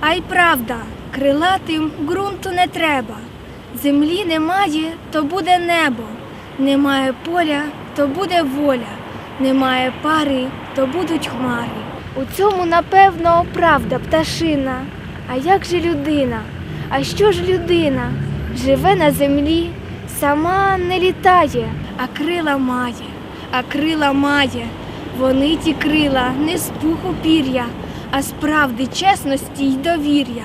А й правда, крилатим ґрунту не треба. Землі немає, то буде небо. Немає поля, то буде воля. Немає пари, то будуть хмари. У цьому, напевно, правда пташина. А як же людина? А що ж людина? Живе на землі, сама не літає, а крила має, а крила має. Вони ті крила не з пуху пір'я, а з правди, чесності й довір'я.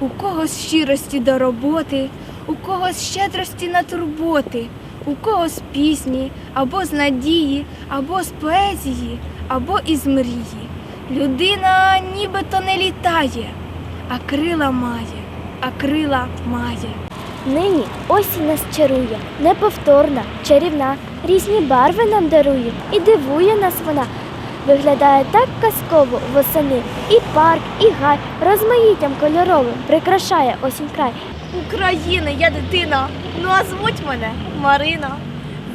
У когось щирості до роботи, у когось щедрості на турботи, у когось пісні, або з надії, або з поезії, або із мрії. Людина нібито не літає, а крила має, а крила має. Нині осінь нас чарує, неповторна, чарівна, різні барви нам дарує і дивує нас вона. Виглядає так казково восени, і парк, і гай розмаїттям кольоровим прикрашає осінь край. України, я дитина, ну а звуть мене Марина.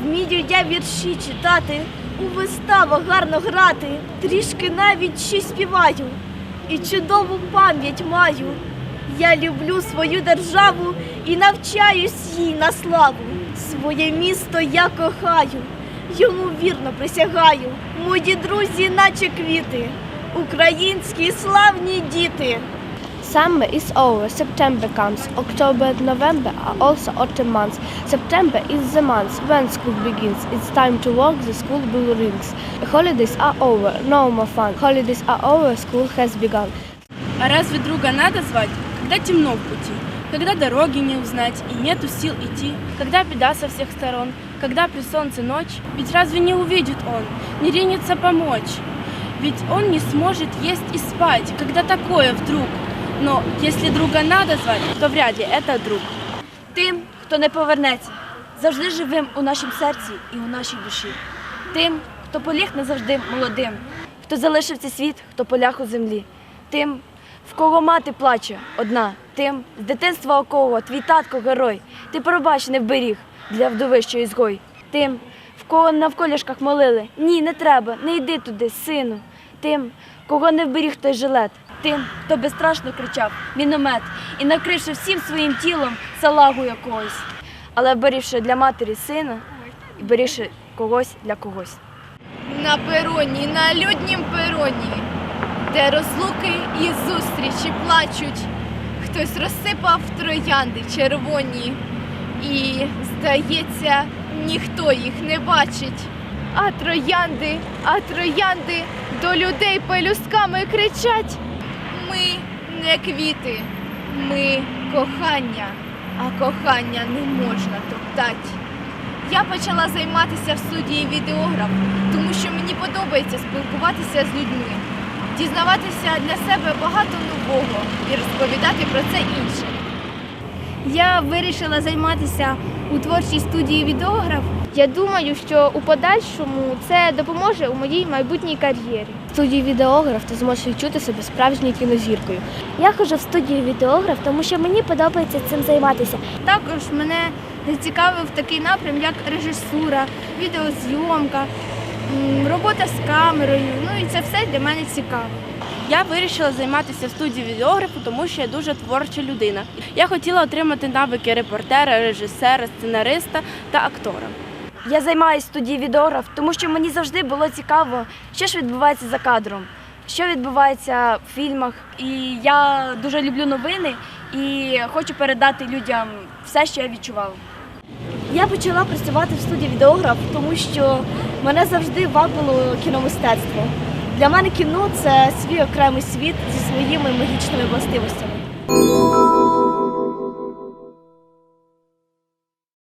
Вмію я вірші читати, у виставах гарно грати, трішки навіть ще співаю, і чудову пам'ять маю. Я люблю свою державу і навчаюсь їй на славу. Своє місто я кохаю, йому вірно присягаю. Мої друзі, наче квіти, українські славні діти. Summer is over, September comes, October and November are also autumn months. September is the month when school begins. It's time to work, the school bell rings. Holidays are over, no more fun. Holidays are over, school has begun. А разве друга надо звать, когда темно в пути? Когда дороги не узнать и нету сил идти? Когда беда со всех сторон? Когда при солнце ночь? Ведь разве не увидит он, не ринется помочь? Ведь он не сможет есть и спать, когда такое вдруг. Но если друга надо звать, то вряд ли это друг. Тим, хто не повернеться, завжди живим у нашім серці і у нашій душі. Тим, хто поліг назавжди молодим, хто залишив цей світ, хто полях у землі. Тим, в кого мати плаче одна, тим, з дитинства у кого твій татко герой, ти пробач не вберіг для вдови, що ізгой. Тим, в кого навколішках молили, ні, не треба, не йди туди, сину. Тим, кого не вберіг той жилет, тим, хто безстрашно кричав міномет і накривши всім своїм тілом салагу якогось, але вберігши для матері сина і берігши когось для когось. На пероні, на люднім пероні, де розлуки і зустрічі плачуть. Хтось розсипав троянди червоні, і, здається, ніхто їх не бачить. А троянди, а троянди до людей пелюстками кричать. Ми не квіти, ми кохання, а кохання не можна топтать. Я почала займатися в студії відеограф, тому що мені подобається спілкуватися з людьми, дізнаватися для себе багато нового і розповідати про це іншим. Я вирішила займатися у творчій студії відеограф. Я думаю, що у подальшому це допоможе у моїй майбутній кар'єрі. В студії відеограф ти зможеш відчути себе справжньою кінозіркою. Я ходжу в студію відеограф, тому що мені подобається цим займатися. Також мене зацікавив такий напрям, як режисура, відеозйомка, робота з камерою. Ну і це все для мене цікаво. Я вирішила займатися в студії відеографу, тому що я дуже творча людина. Я хотіла отримати навики репортера, режисера, сценариста та актора. Я займаюся студії відеограф, тому що мені завжди було цікаво, що ж відбувається за кадром, що відбувається в фільмах. І я дуже люблю новини і хочу передати людям все, що я відчувала. Я почала працювати в студії відеограф, тому що мене завжди вабило кіномистецтво. Для мене кіно це свій окремий світ зі своїми магічними властивостями.